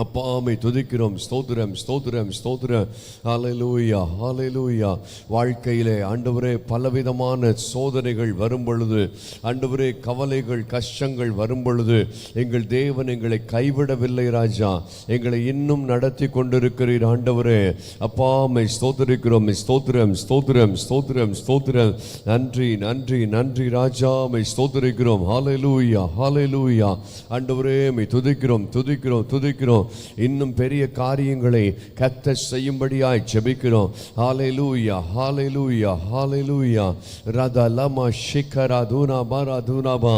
அப்பாமை துதிக்கிறோம் ஸ்தோத்திரம் ஸ்தோத்திரம் ஸ்தோத்திரம். ஹalleluya ஹalleluya. வாழ்க்கையிலே ஆண்டவரே பலவிதமான சோதனைகள் வரும் பொழுது ஆண்டவரே கவலைகள் கஷ்டங்கள் வரும் பொழுது எங்கள் தேவன் எங்களை கைவிடவில்லை ராஜா. எங்களை இன்னும் நடத்தி கொண்டிருக்கிறீர் ஆண்டவரே. அப்பாமை ஸ்தோத்தரிக்கிறோம் ஸ்தோத்திரம் ஸ்தோத்திரம் ஸ்தோத்திரம் ஸ்தோத்திரம். நன்றி நன்றி நன்றி ராஜாமை ஸ்தோத்தரிக்கிறோம் ஸ்தோத்திரிக்கிறோம். ஹalleluya ஆண்டவரே மை துதிக்கிறோம் துதிக்கிறோம் துதிக்கிறோம். இன்னும் பெரிய காரியங்களை கத்த செய்யும்படியாய் ஜெபிக்கிறோம். ஹalleluya ஹalleluya லூயா ரத லமா ஷிகரா தூனாபா பாரா தூனாபா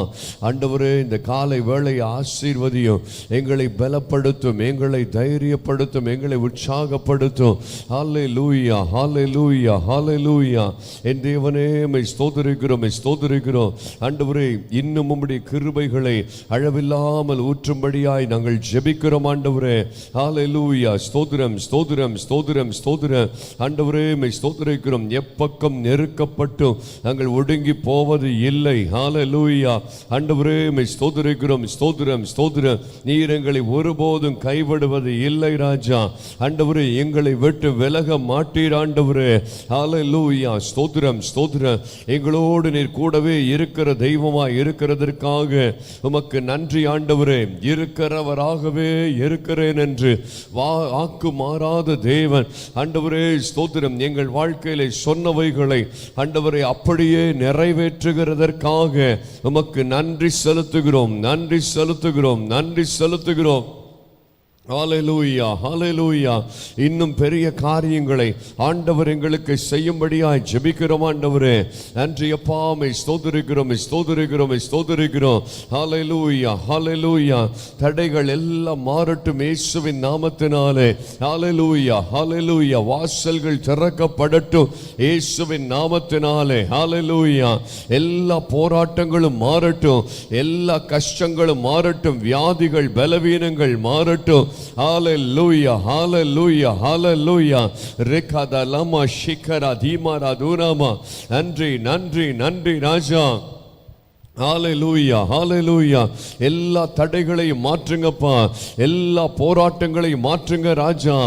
ஆண்டவரே இந்த காலை வேளை ஆசீர்வதியும். எங்களை பலப்படுத்தும் எங்களை தைரியப்படுத்தும் எங்களை உற்சாகப்படுத்தும். ஹாலை லூயா ஹாலை லூயா ஹாலை லூயா என் தேவனே மை ஸ்தோதரிக்கிறோம் மை ஸ்தோதரிக்கிறோம் ஆண்டவரே இன்னும் உம்முடைய கிருபைகளை அளவில்லாமல் ஊற்றும்படியாய் நாங்கள் ஜெபிக்கிறோம் ஆண்டவர். ஆண்டவரே ஹalleluya ஸ்தோத்திரம் ஸ்தோத்திரம் ஸ்தோத்திரம் ஸ்தோத்திரம். ஆண்டவரே மை ஸ்தோத்திரிக்கிறோம். எப்பக்கம் நெருக்கப்பட்டு நாங்கள் ஒடுங்கி போவது இல்லை. ஹalleluya. ஆண்டவரே மை ஸ்தோத்திரிக்கிறோம். ஸ்தோத்திரம் ஸ்தோத்திரம். நீர் எங்களை ஒருபோதும் கைவிடுவது இல்லை ராஜா. ஆண்டவரே எங்களை விட்டு விலக மாட்டீர் ஆண்டவரே. ஹalleluya. ஸ்தோத்திரம் ஸ்தோத்திரம். எங்களோடு நீர் கூடவே இருக்கிற தெய்வமாய் இருக்கிறதற்காக உமக்கு நன்றி ஆண்டவரே. இருக்கிறவராகவே இருக்க இருக்கிறேன் என்று வா வாக்கு மாறாத தேவன். ஆண்டவரே ஸ்தோத்திரம். எங்கள் வாழ்க்கையில சொன்னவைகளை ஆண்டவரை அப்படியே நிறைவேற்றுகிறதற்காக உமக்கு நன்றி செலுத்துகிறோம் நன்றி செலுத்துகிறோம் நன்றி செலுத்துகிறோம். ஹalleluya ஹalleluya இன்னும் பெரிய காரியங்களை ஆண்டவர் எங்களுக்கு செய்யும்படியாய் ஜெபிக்கிறோம் ஆண்டவரே. நன்றி அப்பாமை ஸ்தோதரிக்கிறோம் ஸ்தோத்திரிக்கிறோம் ஸ்தோத்திரிக்கிறோம் ஹalleluya ஹalleluya தடைகள் எல்லாம் மாறட்டும் இயேசுவின் நாமத்தினாலே. ஹalleluya ஹalleluya வாசல்கள் திறக்கப்படட்டும் இயேசுவின் நாமத்தினாலே. ஹalleluya எல்லா போராட்டங்களும் மாறட்டும். எல்லா கஷ்டங்களும் மாறட்டும். வியாதிகள் பலவீனங்கள் மாறட்டும். ஹalleluya ஹalleluya ஹalleluya ரெக்கத லமா ஷிகரா தீமாரா தூராமா நன்றி நன்றி நன்றி ராஜா ஹalleluya ஹalleluya எல்லா தடைகளையும் மாற்றுங்கப்பா. எல்லா போராட்டங்களையும் மாற்றுங்க ராஜா.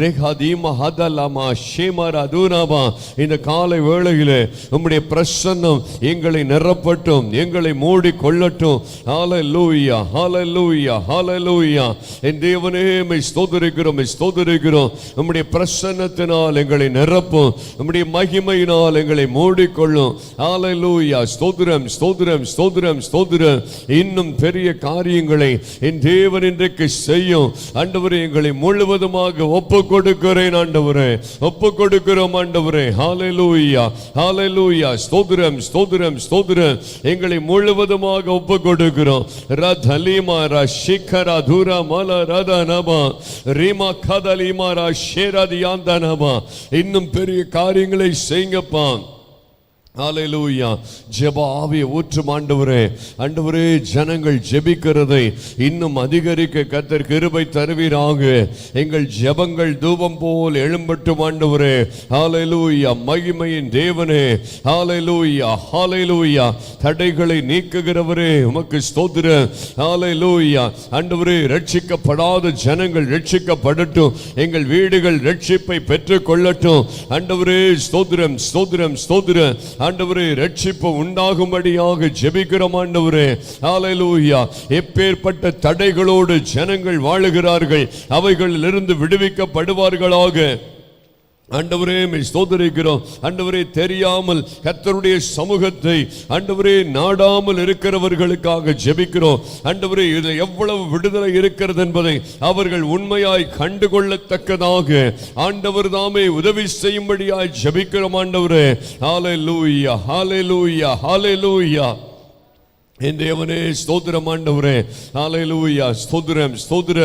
ரெஹதீம ஹதலமா ஷேமாரா தூராமா இந்த காலை வேளையில் உம்முடைய பிரசன்னம் எங்களை நிரப்பட்டும் எங்களை மூடி கொள்ளட்டும் ஹalleluya ஹalleluya ஹalleluya என் தேவனே மை ஸ்தோதரிக்கிறோம் மை ஸ்தோதரிக்கிறோம் உம்முடைய பிரசன்னத்தினால் எங்களை நிரப்பும் உம்முடைய மகிமையினால் எங்களை மூடிக்கொள்ளும். ஹாலலூயா ஸ்தோதிரம் ஸ்தோதிரம் ஸ்தோத்திரம் ஸ்தோத்திரம். இன்னும் பெரிய காரியங்களை என் தேவன் இன்றைக்கு செய்யும். ஆண்டவரே எங்களை முழுவதுமாக ஒப்பு கொடுக்கிறேன் ஆண்டவரே. ஒப்பு கொடுக்கிறோம் ஆண்டவரே. ஹalleluya லூயா ஸ்தோத்திரம் ஸ்தோத்திரம் ஸ்தோத்திரம். எங்களை முழுவதுமாக ஒப்பு கொடுக்கிறோம் ரதலிமா ஷிகரா தூரா மல ரத நபா. ரீமா கதலிமா ரஷேரதியாந்த நபா. இன்னும் பெரிய காரியங்களை செய்யுங்கப்பா. ஹalleluya ஜெப ஆவிய ஊற்றும் ஆண்டவரே. ஆண்டவரே ஜனங்கள் ஜெபிக்கிறதை இன்னும் அதிகரிக்க கத்தர் கிருபை தருவீராக. எங்கள் ஜெபங்கள் தூபம் போல் எழும்பட்டும் ஆண்டவரே. ஹalleluya மகிமையின் தேவனே. ஹalleluya ஹalleluya தடைகளை நீக்குகிறவரே உமக்கு ஸ்தோத்திர ஹalleluya ஆண்டவரே ரட்சிக்கப்படாத ஜனங்கள் ரட்சிக்கப்படட்டும் எங்கள் வீடுகள் ரட்சிப்பை பெற்றுக்கொள்ளட்டும். ஆண்டவரே ஸ்தோத்திரம் ஸ்தோத்திரம் ஸ்தோத்திரம். ஆண்டவரே ரட்சிப்பு உண்டாகும்படியாக ஜெபிக்கிறோம் ஆண்டவரே. ஹalleluya எப்பேற்பட்ட தடைகளோடு ஜனங்கள் வாழுகிறார்கள். அவைகளிலிருந்து விடுவிக்கப்படுவார்களாக. ஆண்டவரே சோதரிக்கிறோம் ஸ்தோத்தரிக்கிறோம். ஆண்டவரே தெரியாமல் கர்த்தருடைய சமூகத்தை ஆண்டவரே நாடாமல் இருக்கிறவர்களுக்காக ஜெபிக்கிறோம். ஆண்டவரே இது எவ்வளவு விடுதலை இருக்கிறது என்பதை அவர்கள் உண்மையாய் கண்டுகொள்ளத்தக்கதாக ஆண்டவர் தாமே உதவி செய்யும்படியாய் ஜெபிக்கிறோம் ஆண்டவரே. ஹாலே லூயா ஹாலே லூயா ஹாலே லூயா என் தேவனே ஸ்தோத்திரம் ஆண்டவரே. ஹalleluya. ஸ்தோத்திரம் ஸ்தோத்திர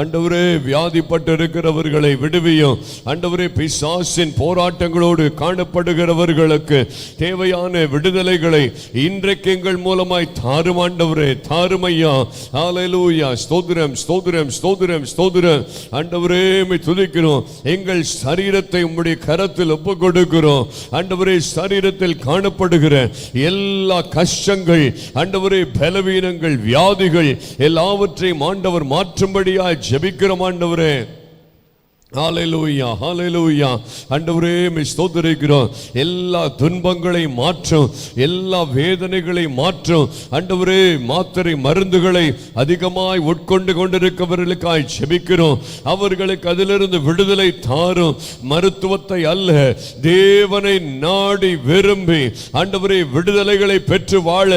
ஆண்டவரே வியாதிப்பட்டு இருக்கிறவர்களை விடுவியும். ஆண்டவரே பிசாசின் போராட்டங்களோடு காணப்படுகிறவர்களுக்கு தேவையான விடுதலைகளை இன்றைக்கு எங்கள் மூலமாய் தாரும் ஆண்டவரே தாரும் ஐயா ஸ்தோத்திரம் ஸ்தோத்திரம் ஸ்தோத்திரம் ஸ்தோத்திரம். ஆண்டவரே துதிக்கிறோம். எங்கள் சரீரத்தை உம்முடைய கரத்தில் ஒப்பு கொடுக்கிறோம் ஆண்டவரே சரீரத்தில் காணப்படுகிற எல்லா கஷ்டங்கள் ஆண்டவர் ஆண்டவரே பலவீனங்கள் வியாதிகள் எல்லாவற்றையும் ஆண்டவர் மாற்றும்படியாய் ஜெபிக்கிறோம் ஆண்டவரே. ஹalleluya ஹalleluya அண்டவரே ஸ்தோத்திரிக்கிறோம். எல்லா துன்பங்களை மாற்றும் எல்லா வேதனைகளை மாற்றும். அண்டவரே மாத்திரை மருந்துகளை அதிகமாய் உட்கொண்டு கொண்டிருக்கிறவர்களுக்காய் செபிக்கிறோம் அவர்களுக்கு அதிலிருந்து விடுதலை தாரும். மருத்துவத்தை அல்ல தேவனை நாடி விரும்பி ஆண்டவரே விடுதலைகளை பெற்று வாழ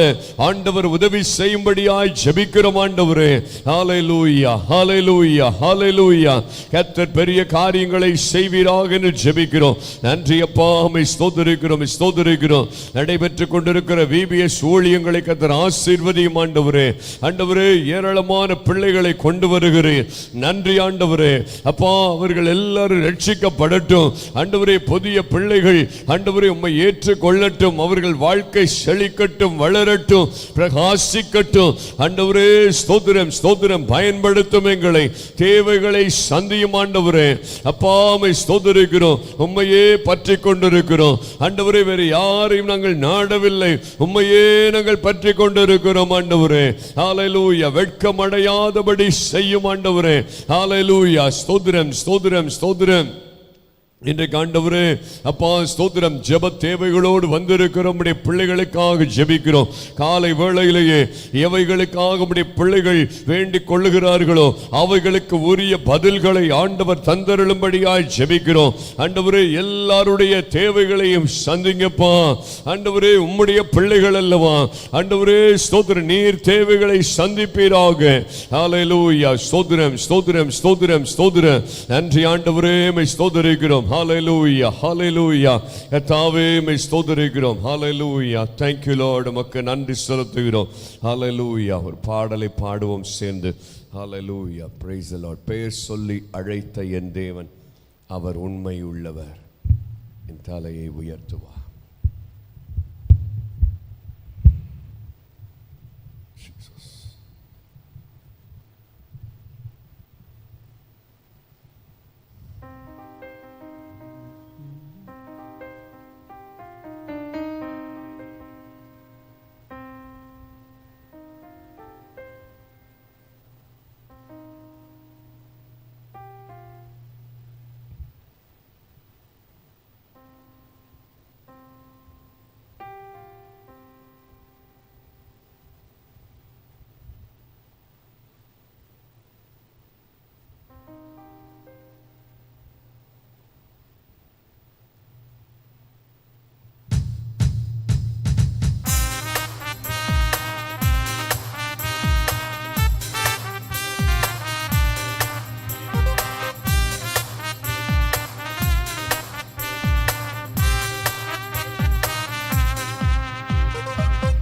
ஆண்டவர் உதவி செய்யும்படியாய் ஜெபிக்கிறோம் ஆண்டவரே. ஹalleluya ஹalleluya ஹalleluya கத்தர் பெரிய காரியங்களை செய்வீராக என்று ஜெபிக்கிறோம். நன்றி அப்பா உம்மை ஸ்தோதரிக்கிறோம் ஸ்தோதரிக்கிறோம் நடைபெற்றுக் கொண்டிருக்கிற விபிஎஸ் ஊழியங்களை கத்தர் ஆசீர்வதியும் ஆண்டவரே. ஆண்டவரே ஏராளமான பிள்ளைகளை கொண்டு வருகிறேன் நன்றி ஆண்டவரே. அப்பா அவர்கள் எல்லாரும் ரட்சிக்கப்படட்டும். ஆண்டவரே புதிய பிள்ளைகள் ஆண்டவரே உம்மை ஏற்றுக்கொள்ளட்டும். அவர்கள் வாழ்க்கை செழிக்கட்டும் வளரட்டும் பிரகாசிக்கட்டும். ஆண்டவரே ஸ்தோத்திரம் ஸ்தோத்திரம் பயன்படுத்தும் எங்களை. தேவைகளை சந்தியும் ஆண்டவரே. அப்பாமை ஸ்தோத்திரிக்கிறோம். உம்மையே பற்றி கொண்டிருக்கிறோம். ஆண்டவரே வேறு யாரையும் நாங்கள் நாடவில்லை. உம்மையே நாங்கள் பற்றி கொண்டிருக்கிறோம் ஆண்டவரே. ஹalleluya வெட்கம் அடையாதபடி செய்யும் ஆண்டவரே. ஹalleluya ஸ்தோத்திரம் ஸ்தோத்திரம் ஸ்தோத்திரம். இன்றைக்கு ஆண்டவரே அப்பா ஸ்தோத்திரம் ஜெப தேவைகளோடு வந்திருக்கிற உம்முடைய பிள்ளைகளுக்காக ஜெபிக்கிறோம். காலை வேளையிலேயே எவைகளுக்காக உடைய பிள்ளைகள் வேண்டிக் கொள்ளுகிறார்களோ அவைகளுக்கு உரிய பதில்களை ஆண்டவர் தந்தருளும்படியாய் ஜெபிக்கிறோம். ஆண்டவரே எல்லாருடைய தேவைகளையும் சந்திங்கப்பா. ஆண்டவரே உம்முடைய பிள்ளைகள் அல்லவா. ஆண்டவரே ஸ்தோத்திர நீர் தேவைகளை சந்திப்பீராக. ஹalleluya. ஸ்தோத்திரம் ஸ்தோத்திரம் ஸ்தோத்திரம் ஸ்தோத்திரம். நன்றி ஆண்டவரே ஸ்தோதரிக்கிறோம் ஸ்தோத்திரிக்கிறோம் ஹalleluya ஹalleluya கர்த்தாவே மை ஸ்தோத்திரிக்கிறோம் ஹalleluya thank you உமக்கு நன்றி செலுத்துகிறோம் ஹாலலூயா ஒரு பாடலை பாடுவோம் சேர்ந்து ஹாலலூயா பிரைஸ் லார்ட் பெயர் சொல்லி அழைத்த என் தேவன் அவர் உண்மை உள்ளவர் என் தலையை உயர்த்துவார்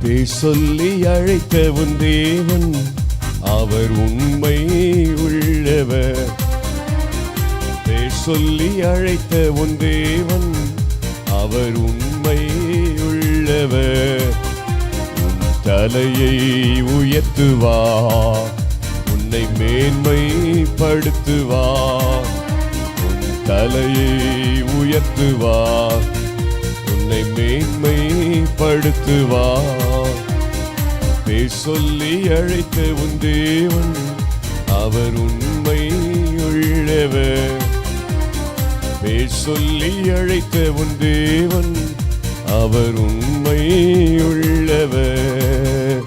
பேர் சொல்லி அழைத்த உன் தேவன் அவர் உண்மை உள்ளவர். பேர் சொல்லி அழைத்த உன் தேவன் அவர் உண்மை உள்ளவர். உன் தலையை உயர்த்துவா உன்னை மேன்மைப்படுத்துவா. உன் தலையை உயர்த்துவா உன்னை மேன்மைப்படுத்துவா. பேர் சொல்லி அழைத்த உன் தேவன் அவர் உண்மை உள்ளவர். பேர் சொல்லி அழைத்த உன் தேவன் அவர் உண்மை உள்ளவர்.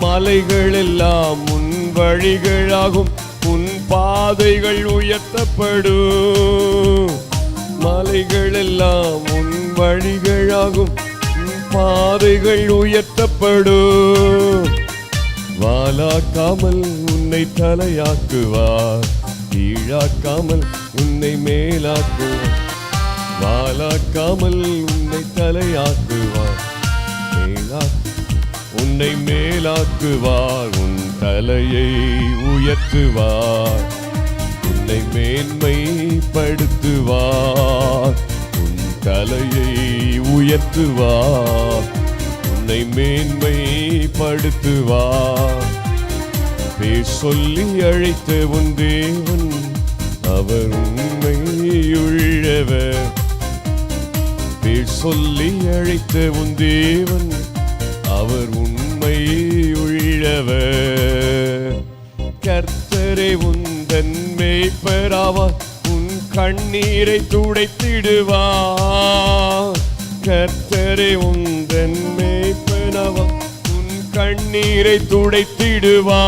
மலைகள் எல்லாம் உன் வழிகளாகும் உன் பாதைகள் உயர்த்தப்படும். மலைகள் எல்லாம் உன் வழிகளாகும் பாதைகள் உயர்த்தப்படும். வாலாக்காமல் உன்னை தலையாக்குவார். கீழாக்காமல் உன்னை மேலாக்குவார். வாலாக்காமல் உன்னை தலையாக்குவார். மேலா உன்னை மேலாக்குவார். உன் தலையை உயர்த்துவார். உன்னை மேன்மைப்படுத்துவார். தலையை உயர்த்துவா உன்னை மேன்மைப்படுத்துவா பேர் சொல்லி அழைத்த உன் தேவன் அவர் உண்மையுள்ளவர் பேர் சொல்லி அழைத்த உன் தேவன் அவர் உண்மையுள்ளவர் கர்த்தரை உந்தன் மேய்ப்பராவார். கண்ணீரை துடைத்திடுவார். கர்த்தரை உந்தன் மேய்ப்பராவார் உன் கண்ணீரை துடைத்திடுவா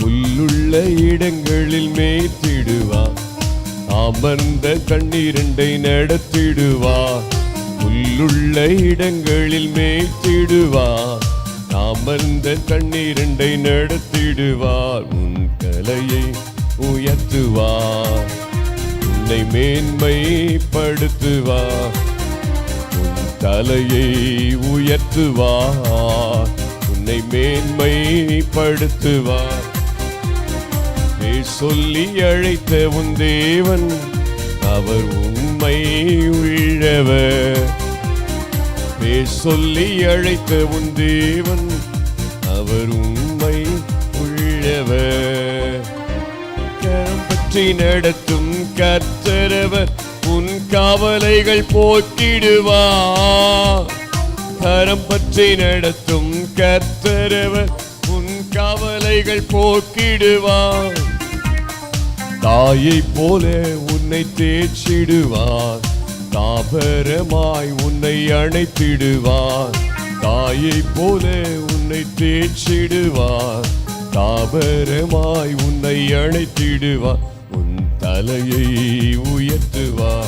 புல்லுள்ள இடங்களில் மேய்த்திடுவா அமர்ந்த கண்ணீரண்டை நடத்திடுவா புல்லுள்ள இடங்களில் மேய்த்திடுவா அமர்ந்த கண்ணீரண்டை நடத்திடுவார். உன் கலையை உயர்த்துவார். உன்னை மேன்மைப்படுத்துவார். உன் தலையை உயர்த்துவார். உன்னை மேன்மைப்படுத்துவார். பேர் சொல்லி அழைத்த உன் தேவன் அவர் உண்மை உள்ளவர். பேர் சொல்லி அழைத்த உன் தேவன் அவர் உண்மை உள்ளவர். கரம் நடத்தும் கர்த்தரவர் உன் கவலைகள் போக்கிடுவார் கரம் பற்றி நடத்தும் கர்த்தரவர் உன் கவலைகள் போக்கிடுவார் தாயை போல உன்னை தேச்சிடுவார் தாபரமாய் உன்னை அணைத்திடுவார் தாயை போல உன்னை தேச்சிடுவார் தாபரமாய் உன்னை அணைத்திடுவார் தலையை உயர்த்துவா.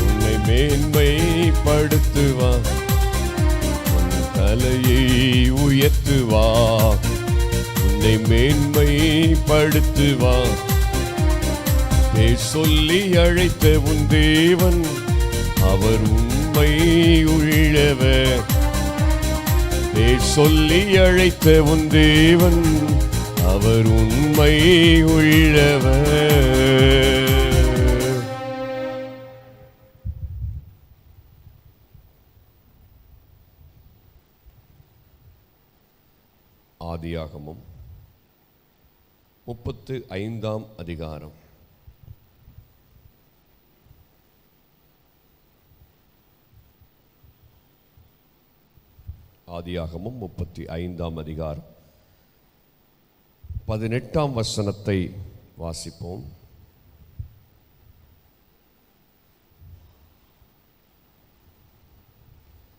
உன்னை மேன்மைப்படுத்துவா. உன் தலையை உயர்த்துவா. உன்னை மேன்மைப்படுத்துவா. பேர் சொல்லி அழைத்த உன் தேவன் அவர் உண்மை உள்ளவர் பேர் சொல்லி அழைத்த உன் தேவன் அவர் உண்மை உள்ளவர். ஆதியாகமம் முப்பத்து ஐந்தாம் அதிகாரம். ஆதியாகமும் முப்பத்தி ஐந்தாம் அதிகாரம். பதினெட்டாம் வசனத்தை வாசிப்போம்.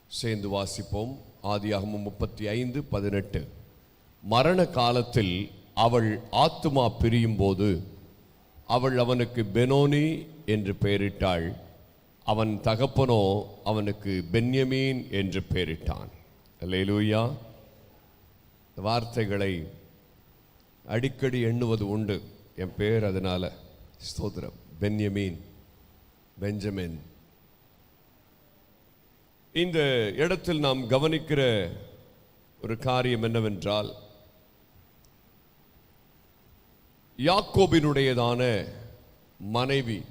சேர்ந்து வாசிப்போம். ஆதியாகமும் முப்பத்தி ஐந்து பதினெட்டு. மரண காலத்தில் அவள் ஆத்துமா பிரியும் போது அவள் அவனுக்கு பெனோனி என்று பெயரிட்டாள். அவன் தகப்பனோ அவனுக்கு பென்யமீன் என்று பெயரிட்டான். லேலூயா வார்த்தைகளை அடிக்கடி எண்ணுவது உண்டு. என் பேர் அதனால் ஸ்தோத்திரம். Benyamin Benjamin. இந்த இடத்தில் நாம் கவனிக்கிற ஒரு காரியம் என்னவென்றால் யாக்கோபினுடையதான மனைவி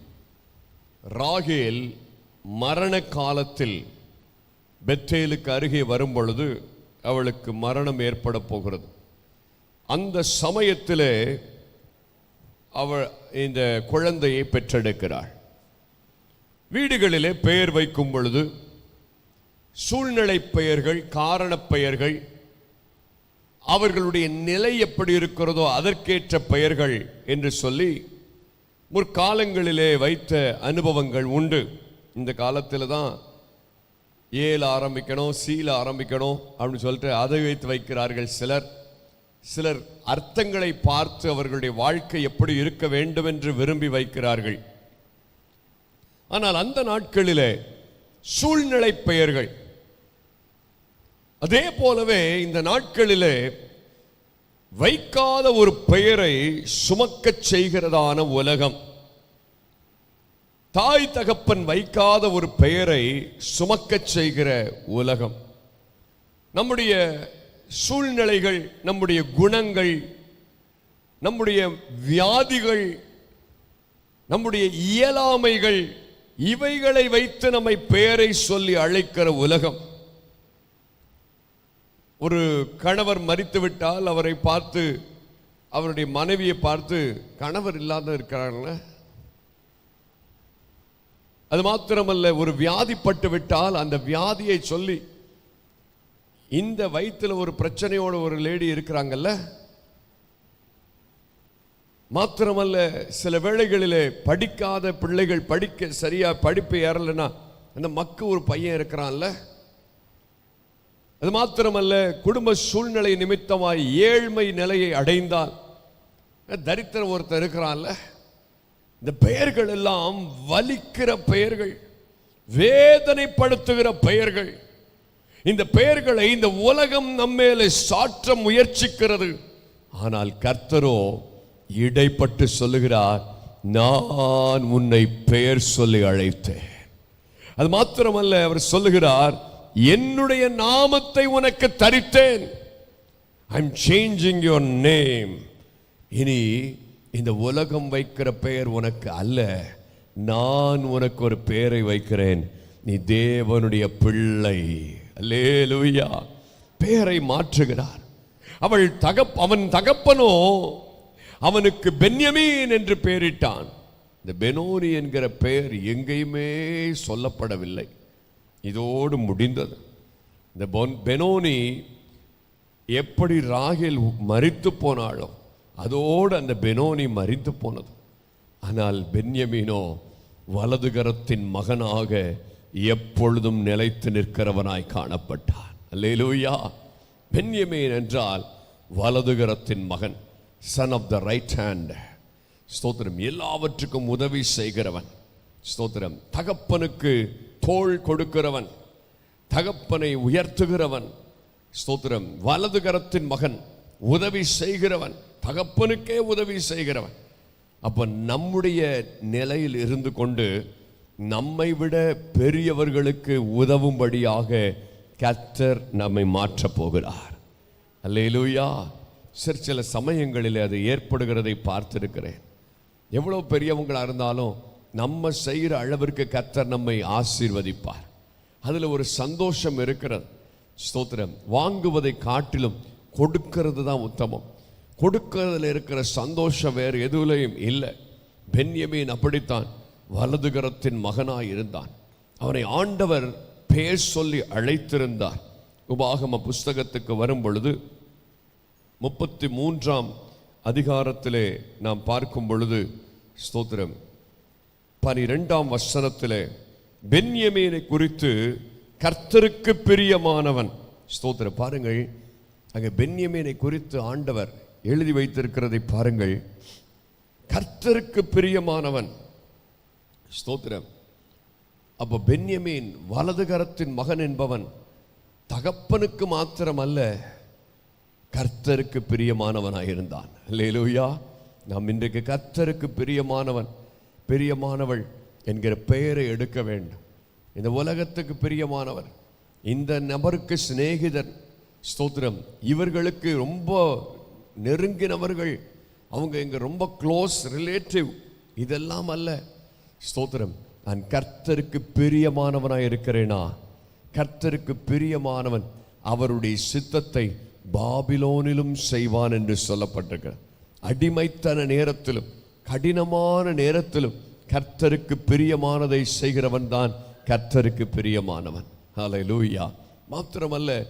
ராகேல் மரண காலத்தில் பெத்தேலுக்கு அருகே வரும் பொழுது அவளுக்கு மரணம் ஏற்பட போகிறது. அந்த சமயத்தில் அவள் இந்த குழந்தையை பெற்றெடுக்கிறாள். வீடுகளிலே பெயர் வைக்கும் பொழுது சூழ்நிலை பெயர்கள் காரணப் பெயர்கள் அவர்களுடைய நிலை எப்படி இருக்கிறதோ அதற்கேற்ற பெயர்கள் என்று சொல்லி முற்காலங்களிலே வைத்த அனுபவங்கள் உண்டு. இந்த காலத்தில் தான் ஏல ஆரம்பிக்கணும் சீல ஆரம்பிக்கணும் அப்படின்னு சொல்லிட்டு அதை வைத்து வைக்கிறார்கள் சிலர். சிலர் அர்த்தங்களை பார்த்து அவர்களுடைய வாழ்க்கை எப்படி இருக்க வேண்டும் என்று விரும்பி வைக்கிறார்கள். ஆனால் அந்த நாட்களிலே சூழ்நிலை பெயர்கள். அதே போலவே இந்த நாட்களிலே வைக்காத ஒரு பெயரை சுமக்கச் செய்கிறதான உலகம். தாய் தகப்பன் வைக்காத ஒரு பெயரை சுமக்கச் செய்கிற உலகம். நம்முடைய சூழ்நிலைகள் நம்முடைய குணங்கள் நம்முடைய வியாதிகள் நம்முடைய இயலாமைகள் இவைகளை வைத்து நம்மை பெயரை சொல்லி அழைக்கிற உலகம். ஒரு கணவர் மறித்துவிட்டால் அவரை பார்த்து அவருடைய மனைவியை பார்த்து கணவர் இல்லாத இருக்கிறாங்கள அது மாத்திரமல்ல ஒரு வியாதிப்பட்டு விட்டால் அந்த வியாதியை சொல்லி இந்த வயித்துல ஒரு பிரச்சனையோட ஒரு லேடி இருக்கிறாங்கல்ல? மாத்திரமல்ல சில வேளைகளிலே படிக்காத பிள்ளைகள் படிக்க சரியா படிப்பு ஏறலைன்னா அந்த மக்கு ஒரு பையன் இருக்கிறான்ல? அது மாத்திரமல்ல குடும்ப சூழ்நிலை நிமித்தமாய் ஏழ்மை நிலையை அடைந்தால் தரித்திரம் ஒருத்தர் இருக்கிறான்ல? இந்த பெயர்கள் எல்லாம் வலிக்கிற பெயர்கள் வேதனைப்படுத்துகிற பெயர்கள். இந்த பெயர்களை இந்த உலகம் நம்மேலே சாற்ற முயற்சிக்கிறது. ஆனால் கர்த்தரோ இடைப்பட்டு சொல்லுகிறார் நான் உன்னை பெயர் சொல்லி அழைத்தேன். அது மாத்திரமல்ல அவர் சொல்லுகிறார் என்னுடைய நாமத்தை உனக்கு தரித்தேன். ஐம் சேஞ்சிங் யோர் நேம் இனி இந்த உலகம் வைக்கிற பெயர் உனக்கு அல்ல. நான் உனக்கு ஒரு பெயரை வைக்கிறேன். நீ தேவனுடைய பிள்ளை. அல்லேலூயா. பெயரை மாற்றுகிறார். அவள் தகப் அவன் தகப்பனோ அவனுக்கு பென்யமீன் என்று பெயரிட்டான் இந்த பெனோனி என்கிற பெயர் எங்கேயுமே சொல்லப்படவில்லை. இதோடு முடிந்தது. இந்த பொன் பெனோனி எப்படி ராகில் மறித்து போனாளோ அதோடு அந்த பெனோனி மறித்து போனது. ஆனால் பென்யமீனோ வலதுகரத்தின் மகனாக எப்பொழுதும் நிலைத்து நிற்கிறவனாய் காணப்பட்டான். அல்லேலூயா. பெண்யமேன் என்றால் வலதுகரத்தின் மகன் son of the right hand ஸ்தோத்திரம். எல்லாவற்றுக்கும் உதவி செய்கிறவன். ஸ்தோத்திரம். தகப்பனுக்கு தோல் கொடுக்கிறவன். தகப்பனை உயர்த்துகிறவன். ஸ்தோத்திரம். வலது கரத்தின் மகன் உதவி செய்கிறவன். தகப்பனுக்கே உதவி செய்கிறவன். அப்போ நம்முடைய நிலையில் இருந்து கொண்டு நம்மை விட பெரியவர்களுக்கு உதவும்படியாக கர்த்தர் நம்மை மாற்றப் போகிறார். அல்லேலூயா. சிற சில சமயங்களில் அது ஏற்படுகிறதை பார்த்திருக்கிறேன். எவ்வளோ பெரியவங்களாக இருந்தாலும் நம்ம செய்கிற அளவிற்கு கர்த்தர் நம்மை ஆசீர்வதிப்பார். அதில் ஒரு சந்தோஷம் இருக்கிறது. ஸ்தோத்திரம். வாங்குவதை காட்டிலும் கொடுக்கிறது தான் உத்தமம். கொடுக்கிறதுல இருக்கிற சந்தோஷம் வேறு எதுலையும் இல்லை. பென்யமீன் அப்படித்தான். வலதுகரத்தின் மகனாய் இருந்தான். அவனை ஆண்டவர் பேர் சொல்லி அழைத்திருந்தார். உபாகம புஸ்தகத்துக்கு வரும் பொழுது முப்பத்தி மூன்றாம் அதிகாரத்திலே நாம் பார்க்கும் பொழுது ஸ்தோத்திரம் பனிரெண்டாம் வசனத்திலே பென்யமீனை குறித்து கர்த்தருக்கு பிரியமானவன். ஸ்தோத்திரம் பாருங்கள். அங்கே பென்யமீனை குறித்து ஆண்டவர் எழுதி வைத்திருக்கிறதை பாருங்கள். கர்த்தருக்கு பிரியமானவன். ஸ்தோத்திரம். அப்போ பென்யமீன் வலது கரத்தின் மகன் என்பவன் தகப்பனுக்கு மாத்திரம் அல்ல கர்த்தருக்கு பிரியமானவனாக இருந்தான். அல்லேலூயா. நாம் இன்றைக்கு கர்த்தருக்கு பிரியமானவன் பிரியமானவள் என்கிற பெயரை எடுக்க வேண்டும். இந்த உலகத்துக்கு பிரியமானவர் இந்த நபருக்கு சிநேகிதர் ஸ்தோத்திரம். இவர்களுக்கு ரொம்ப நெருங்கினவர்கள் அவங்க இங்கே ரொம்ப க்ளோஸ் ரிலேட்டிவ் இதெல்லாம் அல்ல. ஸ்தோத்திரம். நான் கர்த்தருக்கு பிரியமானவனாக இருக்கிறேனா? கர்த்தருக்கு பிரியமானவன் அவருடைய சித்தத்தை பாபிலோனிலும் செய்வான் என்று சொல்லப்பட்டிருக்கிறது. அடிமைத்தன நேரத்திலும் கடினமான நேரத்திலும் கர்த்தருக்கு பிரியமானதை செய்கிறவன் தான் கர்த்தருக்கு பிரியமானவன். ஹalleluya மாத்திரமல்ல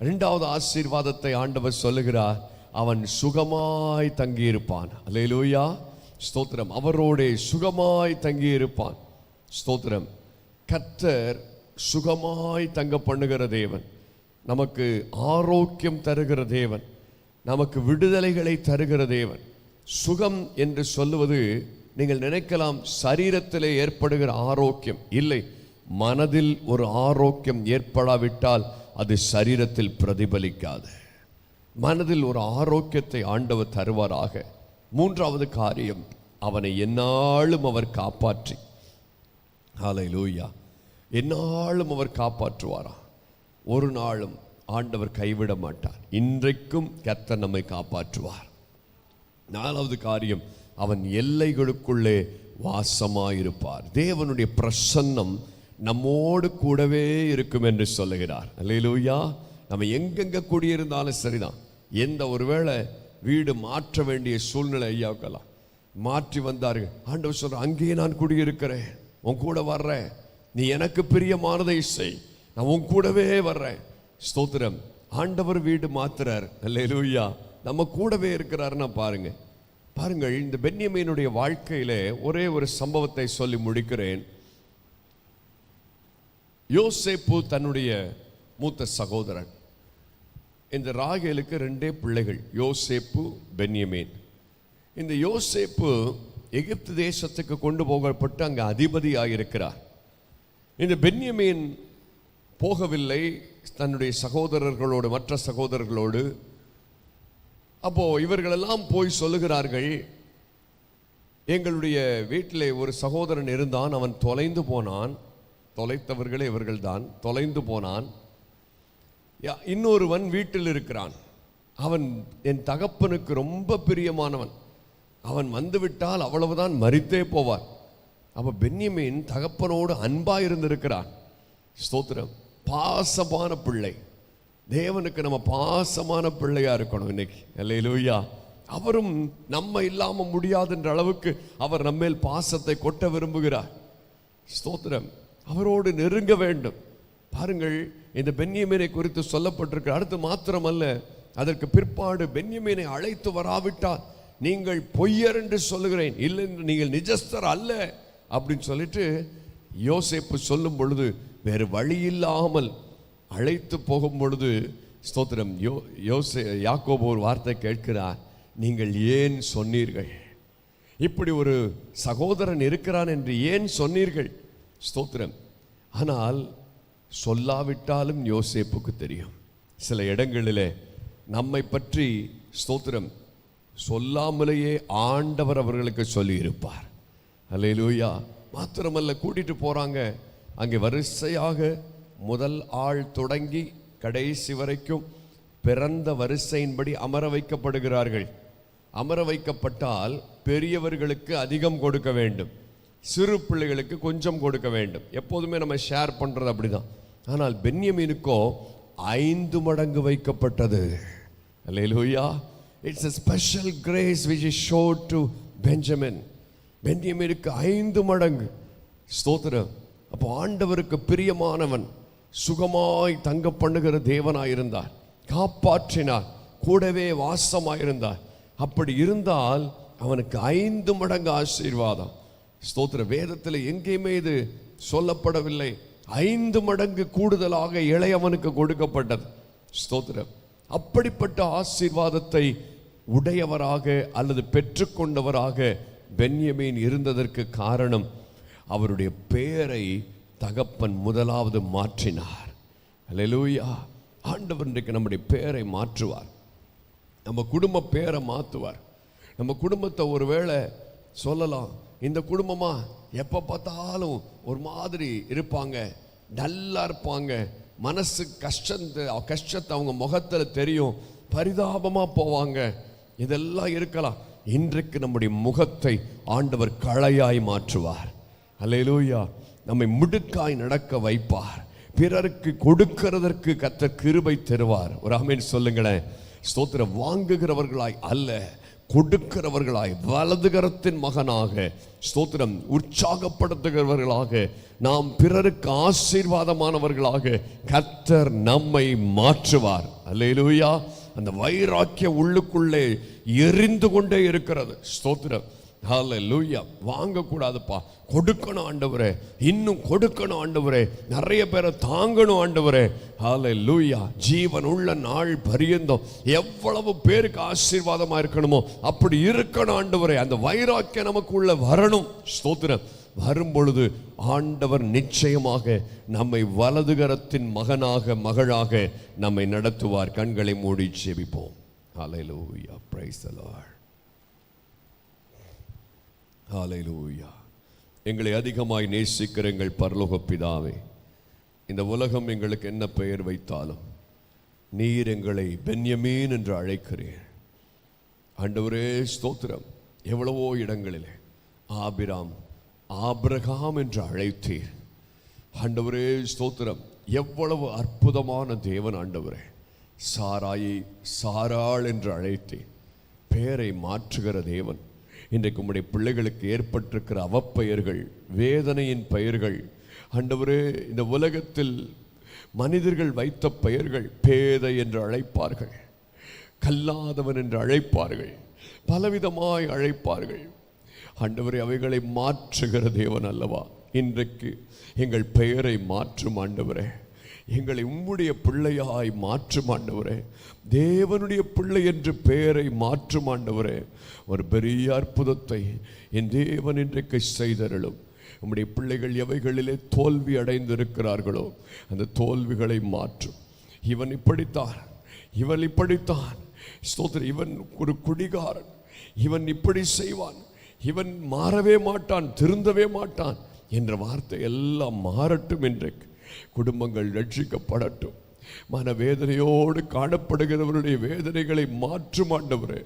ரெண்டாவது ஆசீர்வாதத்தை ஆண்டவர் சொல்லுகிறார். அவன் சுகமாய் தங்கியிருப்பான். அல்லேலூயா ஸ்தோத்திரம். அவரோடே சுகமாய் தங்கியிருப்பான். ஸ்தோத்திரம். கத்தர் சுகமாய் தங்க பண்ணுகிற தேவன். நமக்கு ஆரோக்கியம் தருகிற தேவன். நமக்கு விடுதலைகளை தருகிற தேவன். சுகம் என்று சொல்லுவது நீங்கள் நினைக்கலாம் சரீரத்திலே ஏற்படுகிற ஆரோக்கியம். இல்லை மனதில் ஒரு ஆரோக்கியம் ஏற்படாவிட்டால் அது சரீரத்தில் பிரதிபலிக்காது. மனதில் ஒரு ஆரோக்கியத்தை ஆண்டவர் தருவாராக. மூன்றாவது காரியம் அவனை எந்நாளும் அவர் காப்பாற்றி. ஹalleluya எந்நாளும் அவர் காப்பாற்றுவாரா? ஒரு நாளும் ஆண்டவர் கைவிட மாட்டார். இன்றைக்கும் கர்த்தர் நம்மை காப்பாற்றுவார். நாலாவது காரியம் அவன் எல்லைகளுக்குள்ளே வாசமாயிருப்பார். தேவனுடைய பிரசன்னம் நம்மோடு கூடவே இருக்கும் என்று சொல்லுகிறார். அல்லையிலூயா நம்ம எங்கெங்க கூடியிருந்தாலும் சரிதான். எந்த ஒருவேளை வீடு மாற்ற வேண்டிய சூழ்நிலை ஐயாவுக்கெல்லாம். மாற்றி வந்தார்கள் ஆண்டவர் சொல்ற அங்கேயே நான் குடியிருக்கிறேன். உன் கூட வர்றேன். நீ எனக்கு பிரியமானதை செய். நான் உன் கூடவே வர்றேன். ஸ்தோத்திரம். ஆண்டவர் வீடு மாத்துறார். லூயா நம்ம கூடவே இருக்கிறாருன்னா பாருங்க. பாருங்கள் இந்த பென்யமீனுடைய வாழ்க்கையிலே ஒரே ஒரு சம்பவத்தை சொல்லி முடிக்கிறேன். யோசேப்பு தன்னுடைய மூத்த சகோதரன். இந்த ராகேலுக்கு ரெண்டே பிள்ளைகள் யோசேப்பு பென்யமீன். இந்த யோசேப்பு எகிப்து தேசத்துக்கு கொண்டு போகப்பட்டு அங்கே அதிபதியாக இருக்கிறார் இந்த பென்யமீன் போகவில்லை தன்னுடைய சகோதரர்களோடு மற்ற சகோதரர்களோடு. அப்போது இவர்களெல்லாம் போய் சொல்லுகிறார்கள் எங்களுடைய வீட்டிலே ஒரு சகோதரன் இருந்தான் அவன் தொலைந்து போனான். தொலைத்தவர்களே இவர்கள்தான் தொலைந்து போனான். இன்னொருவன் வீட்டில் இருக்கிறான். அவன் என் தகப்பனுக்கு ரொம்ப பிரியமானவன். அவன் வந்துவிட்டால் அவ்வளவுதான் மறித்தே போவார். அப்போ பென்யமின் தகப்பனோடு அன்பாக இருந்திருக்கிறான். ஸ்தோத்திரம். பாசமான பிள்ளை. தேவனுக்கு நம்ம பாசமான பிள்ளையாக இருக்கணும் இன்னைக்கு. அல்லேலூயா. அவரும் நம்ம இல்லாமல் முடியாதுன்ற அளவுக்கு அவர் நம்மேல் பாசத்தை கொட்ட விரும்புகிறார். ஸ்தோத்திரம். அவரோடு நெருங்க வேண்டும். பாருங்கள் இந்த பென்யமீனை குறித்து சொல்லப்பட்டிருக்கு. அடுத்து மாத்திரமல்ல அதற்கு பிற்பாடு பென்யமீனை அழைத்து வராவிட்டால் நீங்கள் பொய்யர் என்று சொல்லுகிறேன். இல்லை நீங்கள் நிஜஸ்தர் அல்ல அப்படின்னு சொல்லிட்டு யோசிப்பு சொல்லும் பொழுது வேறு வழி இல்லாமல் அழைத்து போகும் பொழுது ஸ்தோத்திரம் யோ யோசே யாக்கோபு ஒரு வார்த்தை கேட்கிறார். நீங்கள் ஏன் சொன்னீர்கள்? இப்படி ஒரு சகோதரன் இருக்கிறான் என்று ஏன் சொன்னீர்கள்? ஸ்தோத்திரம். ஆனால் சொல்லாவிட்டாலும் யோசேப்புக்கு தெரியும். சில இடங்களிலே நம்மை பற்றி ஸ்தோத்திரம் சொல்லாமலேயே ஆண்டவர் அவர்களுக்கு சொல்லியிருப்பார். இருப்பார் அல்லேலூயா. மாத்திரமல்ல கூட்டிட்டு போகிறாங்க அங்கே வரிசையாக முதல் ஆள் தொடங்கி கடைசி வரைக்கும் பிறந்த வரிசையின்படி அமர வைக்கப்படுகிறார்கள். அமர வைக்கப்பட்டால் பெரியவர்களுக்கு அதிகம் கொடுக்க வேண்டும். சிறு பிள்ளைகளுக்கு கொஞ்சம் கொடுக்க வேண்டும். எப்போதுமே நம்ம ஷேர் பண்றது அப்படிதான். ஆனால் பென்யமீனுக்கோ ஐந்து மடங்கு வைக்கப்பட்டது. Hallelujah it's a special grace which is show to Benjamin பென்யமீனுக்கு ஐந்து மடங்கு. ஸ்தோத்திரம். அப்போ ஆண்டவருக்கு பிரியமானவன் சுகமாய் தங்க பண்ணுகிற தேவனாயிருந்தார். காப்பாற்றினார். கூடவே வாசமாயிருந்தார். அப்படி இருந்தால் அவனுக்கு ஐந்து மடங்கு ஆசீர்வாதம். ஸ்தோத்திர வேதத்தில் எங்கேயுமே இது சொல்லப்படவில்லை. ஐந்து மடங்கு கூடுதலாக இளையவனுக்கு கொடுக்கப்பட்டது. ஸ்தோத்திரம். அப்படிப்பட்ட ஆசீர்வாதத்தை உடையவராக அல்லது பெற்றுக்கொண்டவராக பென்யமீன் இருந்ததற்கு காரணம் அவருடைய பெயரை தகப்பன் முதலாவது மாற்றினார். அலலூயா ஆண்டவர் இன்றைக்கு நம்முடைய பெயரை மாற்றுவார். நம்ம குடும்ப பேரை மாற்றுவார் நம்ம குடும்பத்தை ஒருவேளை சொல்லலாம். இந்த குடும்பமாக எப்போ பார்த்தாலும் ஒரு மாதிரி இருப்பாங்க நல்லா இருப்பாங்க. மனசு கஷ்டத்து கஷ்டத்தை அவங்க முகத்தில் தெரியும். பரிதாபமாக போவாங்க. இதெல்லாம் இருக்கலாம். இன்றைக்கு நம்முடைய முகத்தை ஆண்டவர் களையாய் மாற்றுவார். அல்லேலூயா. நம்மை முடுக்காய் நடக்க வைப்பார். பிறருக்கு கொடுக்கிறதற்கு கத்த கிருபை தருவார். ஒரு ஆமீன் சொல்லுங்களேன். ஸ்தோத்திரம். வாங்குகிறவர்களாய் அல்ல. கொடுக்கிறவர்களாய் வலதுகரத்தின் மகனாக ஸ்தோத்திரம் உற்சாகப்படுத்துகிறவர்களாக நாம் பிறருக்கு ஆசீர்வாதமானவர்களாக கத்தர் நம்மை மாற்றுவார். அல்லேலூயா. அந்த வைராக்கிய உள்ளுக்குள்ளே எரிந்து கொண்டே இருக்கிறது. ஸ்தோத்திரம். ஹால லூயா வாங்கக்கூடாதுப்பா. கொடுக்கணும் ஆண்டவரே. இன்னும் கொடுக்கணும் ஆண்டவரே. நிறைய பேரை தாங்கணும் ஆண்டவரே. ஹalleluya. ஜீவன் உள்ள நாள் பரியந்தம். எவ்வளவு பேருக்கு ஆசீர்வாதமா இருக்கணுமோ அப்படி இருக்கணும் ஆண்டவரே. அந்த வைராக்கியம் நமக்குள்ள வரணும். ஸ்தோத்திரம். வரும்பொழுது ஆண்டவர் நிச்சயமாக நம்மை வலதுகரத்தின் மகனாக மகளாக நம்மை நடத்துவார். கண்களை மூடி செபிப்போம் ஹalleluya. பிரைஸ் the lord எங்களை அதிகமாய் நேசிக்கிற எங்கள் பரலோக பிதாவே இந்த உலகம் எங்களுக்கு என்ன பெயர் வைத்தாலும் நீர் எங்களை பென்யமீன் என்று அழைக்கிறீர். ஆண்டவரே ஸ்தோத்திரம். எவ்வளவோ இடங்களிலே ஆபிராம் ஆபிரகாம் என்று அழைத்தீர். ஆண்டவரே ஸ்தோத்திரம். எவ்வளவு அற்புதமான தேவன் ஆண்டவரே. சாராயை சாராள் என்று அழைத்தீர். பெயரை மாற்றுகிற தேவன். இன்றைக்கு உம்முடைய பிள்ளைகளுக்கு ஏற்பட்டிருக்கிற அவப்பெயர்கள் வேதனையின் பெயர்கள் ஆண்டவரே இந்த உலகத்தில் மனிதர்கள் வைத்த பெயர்கள் பேதை என்று அழைப்பார்கள் கல்லாதவன் என்று அழைப்பார்கள் பலவிதமாய் அழைப்பார்கள். ஆண்டவரே அவைகளை மாற்றுகிற தேவன் அல்லவா? இன்றைக்கு எங்கள் பெயரை மாற்றும் ஆண்டவரே. எங்களை உம்முடைய பிள்ளையாய் மாற்றும் ஆண்டவரே. தேவனுடைய பிள்ளை என்று பெயரை மாற்றும் ஆண்டவரே. ஒரு பெரிய அற்புதத்தை என் தேவன் இன்றைக்கு செய்தருளும். உம்முடைய பிள்ளைகள் எவைகளிலே தோல்வி அடைந்திருக்கிறார்களோ அந்த தோல்விகளை மாற்றும். இவன் இப்படித்தான் இவன் இப்படித்தான். ஸ்தோத்திர இவன் ஒரு குடிகாரன். இவன் இப்படி செய்வான். இவன் மாறவே மாட்டான் திருந்தவே மாட்டான் என்ற வார்த்தை எல்லாம் மாறட்டும் இன்றைக்கு. குடும்பங்கள் ரட்சிக்கப்படட்டும். மனவேதனையோடு காணப்படுகிறவருடைய வேதனைகளை மாற்றும் ஆண்டவரே.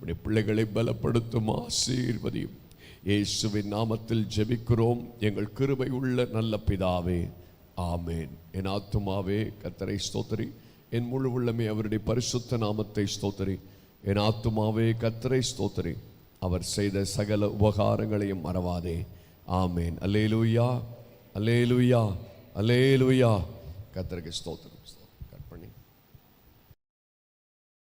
உடைய பிள்ளைகளை பலப்படுத்தும் ஆசீர்வதியும். இயேசுவின் நாமத்தில் ஜெபிக்கிறோம். எங்கள் கிருபை உள்ள நல்ல பிதாவே ஆமேன். என் ஆத்துமாவே கத்தரை ஸ்தோத்திரி. என் முழு உள்ளமே அவருடைய பரிசுத்த நாமத்தை ஸ்தோத்திரி. என் ஆத்துமாவே கத்தரை ஸ்தோத்திரி. அவர் செய்த சகல உபகாரங்களையும் மறவாதே. ஆமேன். அல்லேலூயா. அல்லேலூயா. அல்லேலூயா கத்தருக்கு ஸ்தோத்திரம்.